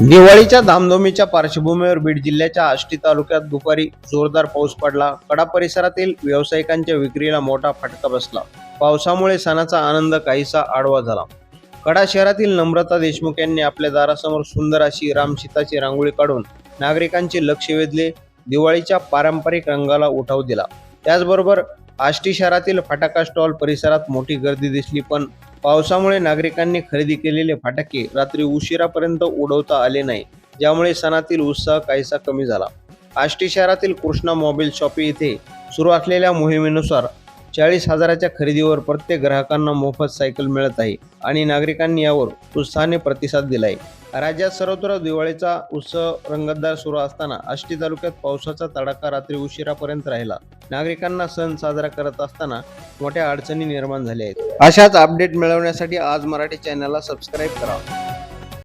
दिवाळीच्या धामधुमीच्या पार्श्वभूमीवर बीड जिल्ह्याच्या आष्टी तालुक्यात दुपारी जोरदार पाऊस पडला. कडा परिसरातील व्यावसायिकांच्या विक्रीला मोठा फटका बसला. पावसामुळे सणाचा आनंद काहीसा आडवा झाला. कडा शहरातील नम्रता देशमुख यांनी आपल्या दारासमोर सुंदर अशी रामशीताची रांगोळी काढून नागरिकांचे लक्ष वेधले दिवाळीच्या पारंपरिक रंगाला उठाव दिला. त्याचबरोबर आष्टी शहरातील फटाका स्टॉल परिसरात मोठी गर्दी दिसली पण पावसामुळे नागरिकांनी खरेदी केलेले फटाके रात्री उशिरापर्यंत उडवता आले नाही ज्यामुळे सणातील उत्साह काहीसा कमी झाला. आष्टी शहरातील कृष्णा मोबाईल शॉपी येथे सुरू असलेल्या मोहिमेनुसार चाळीस हजाराच्या खरेदीवर प्रत्येक ग्राहकांना मोफत सायकल मिळत आहे आणि नागरिकांनी यावर उत्साहाने प्रतिसाद दिला आहे राज्यात सर्वत्र दिवाळीचा उत्सव रंगतदार सुरू असताना आष्टी तालुक्यात पावसाचा तडाखा रात्री उशिरापर्यंत राहिला. नागरिकांना सण साजरा करत असताना मोठ्या अडचणी निर्माण झाल्या आहेत. अशाच अपडेट मिळवण्यासाठी आज मराठी चॅनलला सबस्क्राईब करा.